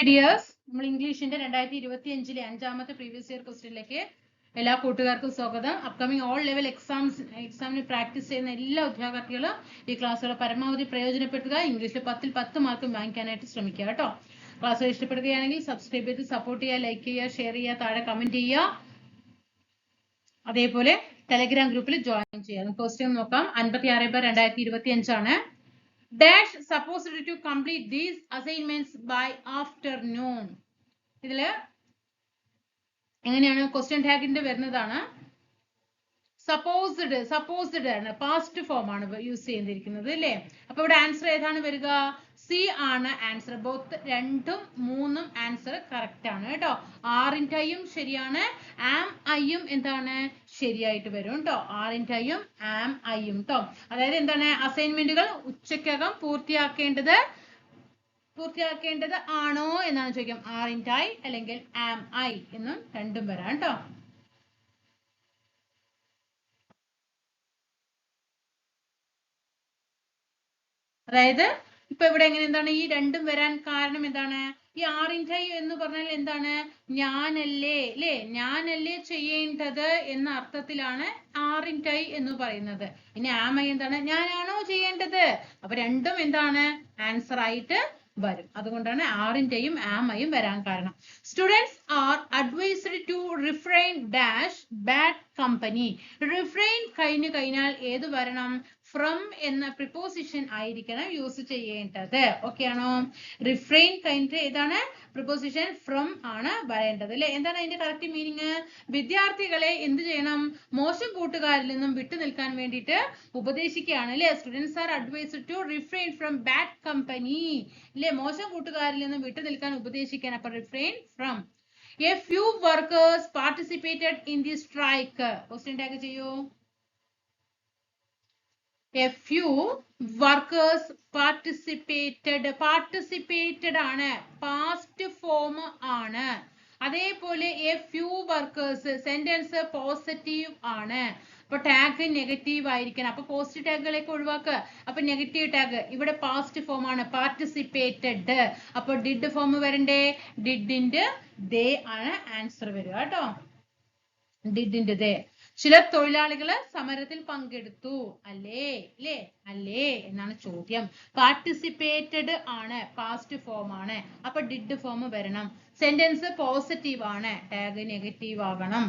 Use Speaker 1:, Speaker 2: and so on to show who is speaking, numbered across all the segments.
Speaker 1: Ideas നമ്മൾ ഇംഗ്ലീഷിന്റെ രണ്ടായിരത്തി ഇരുപത്തി അഞ്ചിലെ അഞ്ചാമത്തെ പ്രീവിയസ് ഇയർ ക്വസ്റ്റ്യനിലേക്ക് എല്ലാ കൂട്ടുകാർക്കും സ്വാഗതം. അപ്കമിംഗ് ഓൾ ലെവൽ എക്സാംസ് എക്സാമിന് പ്രാക്ടീസ് ചെയ്യുന്ന എല്ലാ ഉദ്യോഗാർത്ഥികളും ഈ ക്ലാസ്സുകളെ പരമാവധി പ്രയോജനപ്പെടുത്തുക. ഇംഗ്ലീഷിൽ പത്തിൽ പത്ത് മാർക്കും വാങ്ങിക്കാനായിട്ട് ശ്രമിക്കുക കേട്ടോ. ക്ലാസ്സുകൾ ഇഷ്ടപ്പെടുകയാണെങ്കിൽ സബ്സ്ക്രൈബ് ചെയ്ത് സപ്പോർട്ട് ചെയ്യുക ലൈക്ക് ചെയ്യുക ഷെയർ ചെയ്യുക താഴെ കമന്റ് ചെയ്യുക. അതേപോലെ ടെലഗ്രാം ഗ്രൂപ്പിൽ ജോയിൻ ചെയ്യാം ക്വസ്റ്റ്യൻ നോക്കാം. അൻപത്തി ആറ് ബൈ രണ്ടായിരത്തി ഇരുപത്തി അഞ്ചാണ് dash supposed to complete these assignments by afternoon ഇതിൽ എങ്ങനെയാണ് ക്വസ്റ്റ്യൻ ടാഗിന്റെ വരുന്നതാണ്? സപ്പോസ്ഡ് സപ്പോസ്ഡ് ആണ്. പാസ്റ്റ് ഫോം ആണ് യൂസ് ചെയ്തിരിക്കുന്നത് അല്ലേ അപ്പൊ ഇവിടെ ആൻസർ ഏതാണ് വരിക? സി ആണ് ആൻസർ ബോത്ത് രണ്ടും മൂന്നും ആൻസർ കറക്റ്റ് ആണ് കേട്ടോ. ആറിന്റെ ഐയും ശരിയാണ്. ആം ഐയും എന്താണ്? ശരിയായിട്ട് വരും കേട്ടോ. ആറിന്റെ ഐയും ആം ഐയും കേട്ടോ അതായത് എന്താണ്? അസൈൻമെന്റുകൾ ഉച്ചക്കകം പൂർത്തിയാക്കേണ്ടത് പൂർത്തിയാക്കേണ്ടത് ആണോ എന്നാണ് ചോദിക്കാം. ആറിന്റെ ഐ അല്ലെങ്കിൽ ആം ഐ എന്നും രണ്ടും വരാം കേട്ടോ. അതായത് ഇപ്പൊ ഇവിടെ എങ്ങനെ എന്താണ്? ഈ രണ്ടും വരാൻ കാരണം എന്താണ്? ഈ ആറിന്റെ എന്ന് പറഞ്ഞാൽ എന്താണ്? ഞാനല്ലേ അല്ലേ ഞാനല്ലേ ചെയ്യേണ്ടത് എന്ന അർത്ഥത്തിലാണ് ആറിന്റെ എന്ന് പറയുന്നത്. ഇനി ആമ എന്താണ്? ഞാനാണോ ചെയ്യേണ്ടത്? അപ്പൊ രണ്ടും എന്താണ്? ആൻസർ ആയിട്ട് വരും. അതുകൊണ്ടാണ് ആറിന്റെയും ആമയും വരാൻ കാരണം. Students are advised to refrain dash bad company refrain കഴിഞ്ഞു കഴിഞ്ഞാൽ ഏത് വരണം? ഫ്രം എന്ന പ്രിപ്പോസിഷൻ ആയിരിക്കണം യൂസ് ചെയ്യേണ്ടത്. ഓക്കെ ആണോ? റിഫ്രെയിൻ കഴിഞ്ഞിട്ട് ഏതാണ് പ്രിപ്പോസിഷൻ ഫ്രം ആണ് വരേണ്ടത് അല്ലെ? എന്താണ് അതിന്റെ കറക്റ്റ് മീനിങ് വിദ്യാർത്ഥികളെ എന്ത് ചെയ്യണം? മോശം കൂട്ടുകാരിൽ നിന്നും വിട്ടു നിൽക്കാൻ വേണ്ടിയിട്ട് ഉപദേശിക്കുകയാണ് അല്ലെ? Students are advise to refrain from bad company അല്ലെ? മോശം കൂട്ടുകാരിൽ നിന്നും വിട്ടു നിൽക്കാൻ ഉപദേശിക്കാൻ. അപ്പൊ refrain from a few workers participated in the strike question tag ചെയ്യൂ. A few workers participated participated ആണ്. പാസ്റ്റ് ഫോം ആണ്. അതേപോലെ a few workers sentence positive ആണ്. അപ്പൊ ടാഗ് നെഗറ്റീവ് ആയിരിക്കണം. അപ്പൊ പോസിറ്റീവ് ടാഗുകളൊക്കെ ഒഴിവാക്കുക അപ്പൊ നെഗറ്റീവ് ടാഗ് ഇവിടെ പാസ്റ്റ് ഫോം ആണ്. പാർട്ടിസിപ്പേറ്റഡ് അപ്പൊ ഡിഡ് ഫോം വരണ്ടേ? ഡിഡിന്റെ ദേ ആണ് ആൻസർ വരിക കേട്ടോ. ഡിഡിന്റെ ദേ ചില തൊഴിലാളികൾ സമരത്തിൽ പങ്കെടുത്തു. അല്ലേ? അല്ലേ അല്ലേ? എന്നാണ് ചോദ്യം. പാർട്ടിസിപ്പേറ്റഡ് ആണ് പാസ്റ്റ് ഫോം ആണ്. അപ്പൊ ഡിഡ് ഫോം വരണം. സെന്റൻസ് പോസിറ്റീവ് ആണ്. ടാഗ് നെഗറ്റീവ് ആകണം.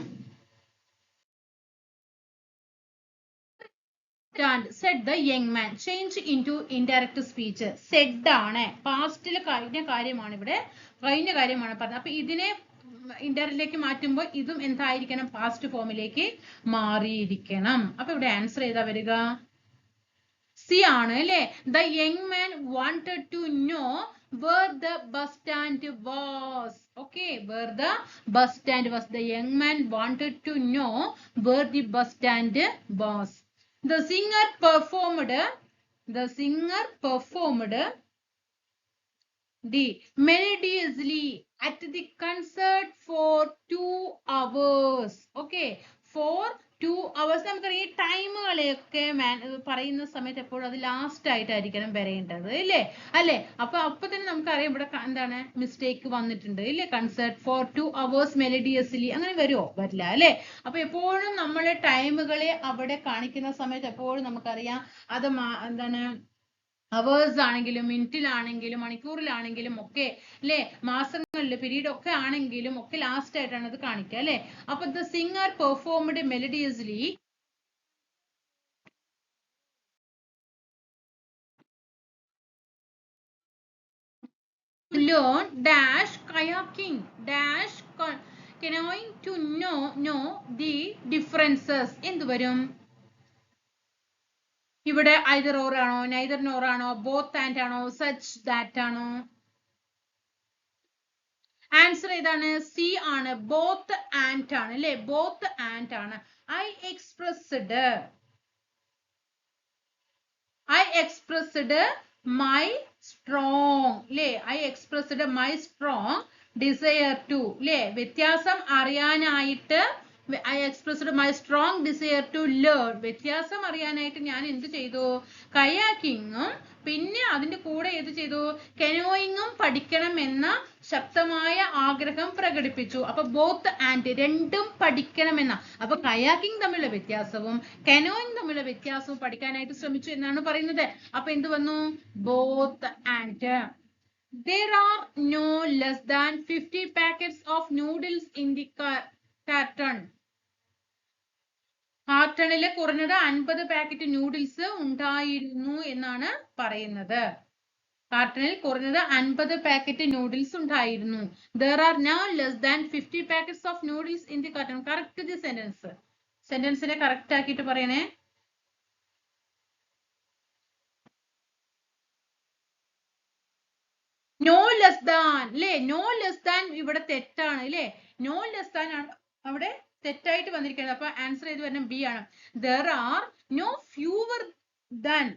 Speaker 1: Said the young man change into indirect speech said ആണ്. പാസ്റ്റിൽ കഴിഞ്ഞ കാര്യമാണ് ഇവിടെ. കഴിഞ്ഞ കാര്യമാണ് പറഞ്ഞത്. അപ്പൊ ഇതിനെ ഇന്ററിലേക്ക് മാറ്റുമ്പോൾ ഇതും എന്തായിരിക്കണം? പാസ്റ്റ് ഫോമിലേക്ക് മാറിയിരിക്കണം. അപ്പൊ ഇവിടെ ആൻസർ ഏതാ വരിക? സി ആണ് അല്ലെ? The young man wanted to know where the bus stand was okay where the bus stand was the young man wanted to know where the bus stand was the singer performed the singer performed the melodiously at the concert for two hours okay for two hours നമുക്കറിയാം ഈ ടൈമുകളെയൊക്കെ പറയുന്ന സമയത്ത് എപ്പോഴും അത് last ആയിട്ടായിരിക്കണം വരേണ്ടത് ഇല്ലേ? അല്ലേ? അപ്പൊ അപ്പൊ തന്നെ നമുക്കറിയാം ഇവിടെ എന്താണ് മിസ്റ്റേക്ക് വന്നിട്ടുണ്ട് ഇല്ലേ? Concert for two hours melodiously അങ്ങനെ വരുമോ വരില്ല അല്ലേ? അപ്പൊ എപ്പോഴും നമ്മൾ ടൈമുകളെ അവിടെ കാണിക്കുന്ന സമയത്ത് എപ്പോഴും നമുക്കറിയാം അത് എന്താണ് അവേഴ്സ് ആണെങ്കിലും മിനിറ്റിലാണെങ്കിലും മണിക്കൂറിലാണെങ്കിലും ഒക്കെ അല്ലെ? മാസങ്ങളിൽ പീരീഡ് ഒക്കെ ആണെങ്കിലും ഒക്കെ ലാസ്റ്റ് ആയിട്ടാണ് അത് കാണിക്കുക അല്ലെ? അപ്പൊ the singer performed melodiously learn dash kayaking. Dash canoeing to know know the എന്ത് വരും? ഇവിടെ ഐദർ ഓർ ആണോ നൈദർ നോർ ആണോ ബോത്ത് ആൻഡ് ആണോ സച്ച് ദാറ്റ് ആണോ? ആൻസർ ഏതാണ്? സി ആണ്. ബോത്ത് ആൻഡ് ആണ് അല്ലെ? ബോത്ത് ആൻഡ് ആണ്. I expressed I expressed my strong അല്ലേ? I expressed my strong desire to അല്ലേ? വ്യത്യാസം അറിയാനായിട്ട് I expressed my strong desire to learn വ്യത്യാസം അറിയാനായിട്ട് ഞാൻ എന്ത് ചെയ്തു? കയാക്കിങ്ങും പിന്നെ അതിന്റെ കൂടെ ഏത് ചെയ്തു? കെനോയിങ്ങും പഠിക്കണം എന്ന ശക്തമായ ആഗ്രഹം പ്രകടിപ്പിച്ചു. അപ്പൊ ബോത്ത് ആൻഡ് രണ്ടും പഠിക്കണമെന്ന അപ്പൊ കയാക്കിംഗ് തമ്മിലുള്ള വ്യത്യാസവും കനോയിങ് തമ്മിലുള്ള വ്യത്യാസവും പഠിക്കാനായിട്ട് ശ്രമിച്ചു എന്നാണ് പറയുന്നത്. അപ്പൊ എന്ത് വന്നു? Both and there are no less than 50 packets of noodles in the car- carton. കാർട്ടണിൽ കുറഞ്ഞത് അൻപത് പാക്കറ്റ് നൂഡിൽസ് ഉണ്ടായിരുന്നു എന്നാണ് പറയുന്നത്. കാർട്ടണിൽ കുറഞ്ഞത് അൻപത് പാക്കറ്റ് നൂഡിൽസ് ഉണ്ടായിരുന്നു. There are no less than fifty packets of noodles in the carton correct the sentence സെന്റൻസിനെ correct ആക്കിയിട്ട് പറയണേ. നോ ലെസ് ദാൻ അല്ലേ നോ ലെസ് ദാൻ ഇവിടെ തെറ്റാണ് അല്ലേ നോ ലെസ് ദാൻ ആണ്. അവിടെ തെറ്റായിട്ട് വന്നിരിക്കുന്നത്. അപ്പൊ ആൻസർ ചെയ്ത് വരണം? ബി ആണ്. There are no fewer than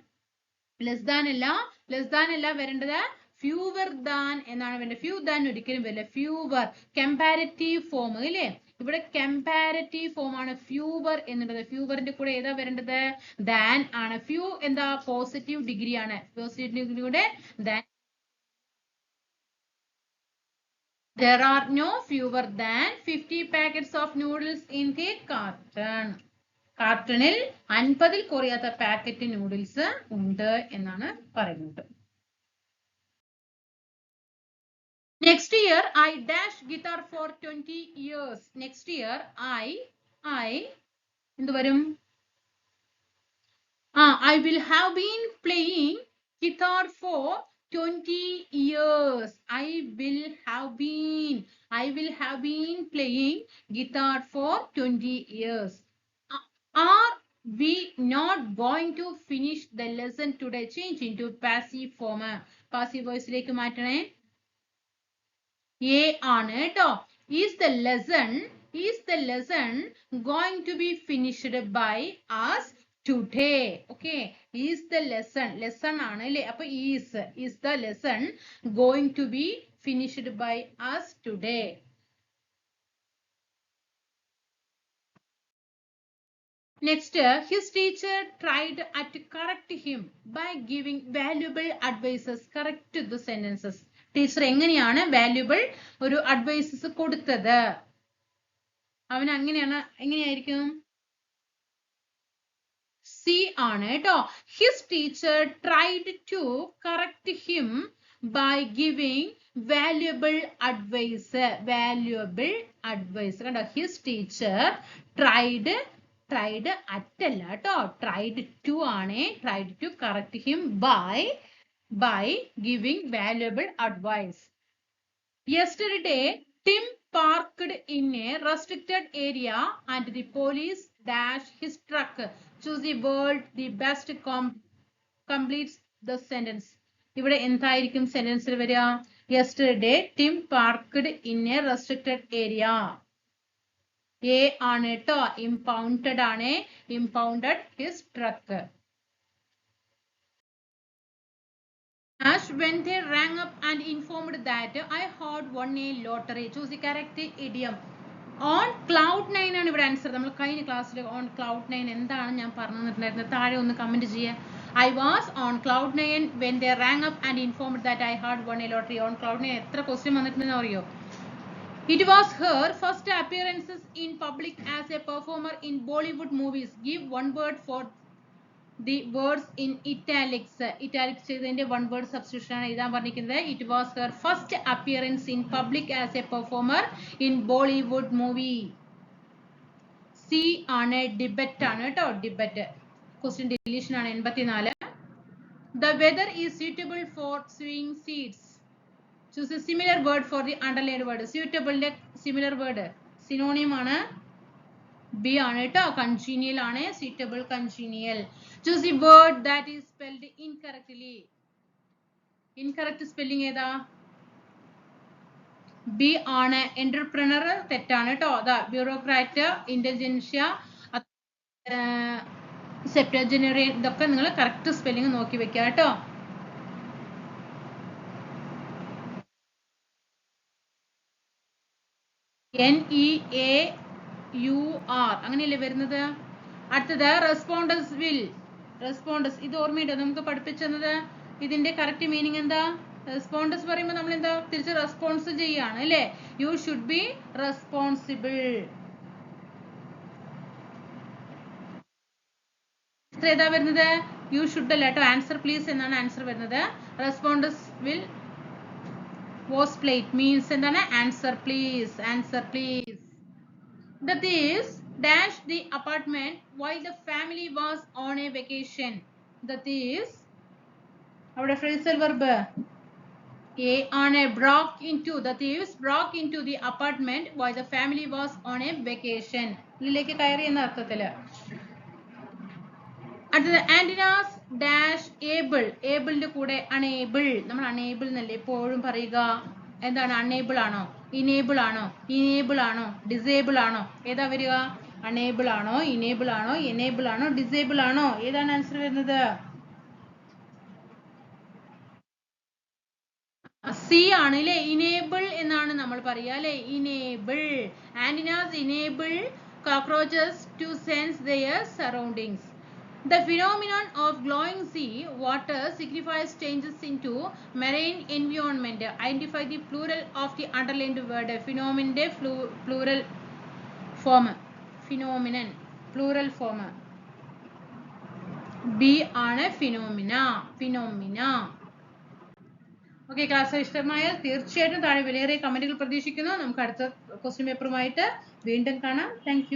Speaker 1: less than അല്ല ലെസ് ദാൻ അല്ല വരേണ്ടത് ഫ്യൂവർ ദാൻ എന്നാണ് വേണ്ടത്. ഫ്യൂ ദാൻ ഒരിക്കലും വരില്ല. ഫ്യൂവർ കമ്പാരറ്റീവ് ഫോം അല്ലേ? ഇവിടെ കമ്പാരറ്റീവ് ഫോം ആണ് ഫ്യൂവർ എന്നുള്ളത്. ഫ്യൂവറിന്റെ കൂടെ ഏതാ വരേണ്ടത്? ദാൻ ആണ്. ഫ്യൂ എന്താ? പോസിറ്റീവ് ഡിഗ്രി ആണ്. പോസിറ്റീവ് ഡിഗ്രിയുടെ than There are no fewer than 50 packets of noodles in the carton. കാർട്ടണിൽ അൻപതിൽ കുറയാത്ത പാക്കറ്റ് നൂഡിൽസ് ഉണ്ട് എന്നാണ് പറയുന്നത്. Next year I dash guitar for twenty years next year I I എന്ത് വരും? ആ I will have been playing guitar for 20 years i will have been i will have been playing guitar for 20 years A- are we not going to finish the lesson today change into passive form passive voice ലേക്ക് മാറ്റണേ a ആണ് കേട്ടോ is the lesson is the lesson going to be finished by us today. Okay is the lesson lesson ആണ് അല്ലേ അപ്പൊ is is the lesson going to be finished by us today next his teacher tried at correct him by giving valuable advices. Correct the sentences. Teacher എങ്ങനെയാണ് valuable ഒരു advices കൊടുത്തത്? അവൻ അങ്ങനെയാണ് എങ്ങനെയായിരിക്കും? C ആണ് കേട്ടോ his teacher tried to correct him by giving valuable advice valuable advice കണ്ടോ? His teacher tried tried അറ്റല്ല കേട്ടോ ട്രൈഡ് ടു ആണ് tried to correct him by by giving valuable advice yesterday Tim parked in a restricted area and the police dash his truck. Choose the word the best com- completes the sentence. ഇവിടെ എന്തായിരിക്കും സെന്റൻസിൽ വരിക yesterday Tim parked in a restricted area a ആണ് കേട്ടോ impounded ആണ് impounded his truck Ash when they rang up and informed that I had won a lottery. Choose the correct idiom. On cloud nine ആണ് ഇവിടെ answer നമ്മൾ കഴിഞ്ഞ ക്ലാസ്സിൽ on cloud nine എന്താണ് ഞാൻ പറഞ്ഞു തന്നിട്ടുണ്ടായിരുന്നത്? താഴെ ഒന്ന് കമന്റ് ചെയ്യുക I was on cloud nine when the rang up and informed that I had won a lottery on cloud nine എത്ര ക്വസ്റ്റ്യൻ വന്നിട്ടുണ്ടെന്ന് അറിയോ? It was her first appearances in public as a performer in Bollywood movies give one word for the words in italics italics ചെയ്തതിന്റെ one word substitution ആണ് എഴുതാൻ പറഞ്ഞിരിക്കുന്നത്. It was her first appearance in public as a performer in Bollywood movie C ആണ് debut ആണ് കേട്ടോ. Debut question deletion ആണ് എൺപത്തിനാല്. The weather is suitable for swing seeds choose a similar word for the underlined word സ്യൂറ്റബിളിന്റെ similar word synonym ആണ് B ആണ് കേട്ടോ congenial ആണ്. Suitable congenial choose the word that is spelled incorrectly incorrect spelling ഏതാ? B ആണ്. Entrepreneur തെറ്റാണ് കേട്ടോ അതാ bureaucrat ഇന്റലിജൻഷ്യ സെപ്റ്റജനറി ഇതൊക്കെ നിങ്ങൾ കറക്റ്റ് സ്പെല്ലിംഗ് നോക്കി വെക്കുക കേട്ടോ N E A U R. അങ്ങനെയല്ലേ വരുന്നത്? അടുത്തത് റെസ്പോണ്ടസ് വിൽ റെസ്പോണ്ടസ് ഇത് ഓർമ്മയുണ്ടോ? നമുക്ക് പഠിപ്പിച്ചത് ഇതിന്റെ കറക്റ്റ് മീനിങ് എന്താ? റെസ്പോണ്ടസ് പറയുമ്പോൾ നമ്മൾ എന്താ തിരിച്ച് റെസ്പോൺസ് ചെയ്യാണ് അല്ലേ? യു ഷുഡ് ബി റെസ്പോൺസിബിൾ ഏതാ വരുന്നത്? യു ഷുഡ് അല്ല? കേട്ടോ ആൻസർ പ്ലീസ് എന്നാണ് ആൻസർ വരുന്നത്. Responds will was plate means എന്താണ്? Answer please answer please that is dash the apartment while the family was on a vacation that is അവിടെ phrasal verb a on a broke into that is broke into the apartment while the family was on a vacation ഇതിലേക്ക് കയറി എന്ന അർത്ഥത്തിൽ അടുത്തത് antennas dash able ഏബിളിന്റെ കൂടെ unable നമ്മൾ unable എന്നല്ലേ എപ്പോഴും പറയുക എന്താണ്? അണേബിൾ ആണോ? ഇനേബിൾ ആണോ? ഇനേബിൾ ആണോ? ഡിസേബിൾ ആണോ? ഏതാ വരിക? അണേബിൾ ആണോ? ഇനേബിൾ ആണോ? എനേബിൾ ആണോ? ഡിസേബിൾ ആണോ? ഏതാണ് ആൻസർ വരുന്നത്? സി ആണ് അല്ലെ ഇനേബിൾ എന്നാണ് നമ്മൾ പറയുക അല്ലെ enable antennas enable cockroaches to sense their surroundings The phenomenon of glowing sea water signifies changes into marine environment. Identify the plural of the underlined word. Phenomenon plural form. Phenomenon plural form. B ആണ് phenomena phenomena okay class ഇഷ്ടമായ തീർച്ചയായിട്ടും താഴെ വിലയേറിയ കമന്റുകൾ പ്രതീക്ഷിക്കുന്നു നമുക്ക് അടുത്ത question പേപ്പറുമായിട്ട് വീണ്ടും കാണാം താങ്ക്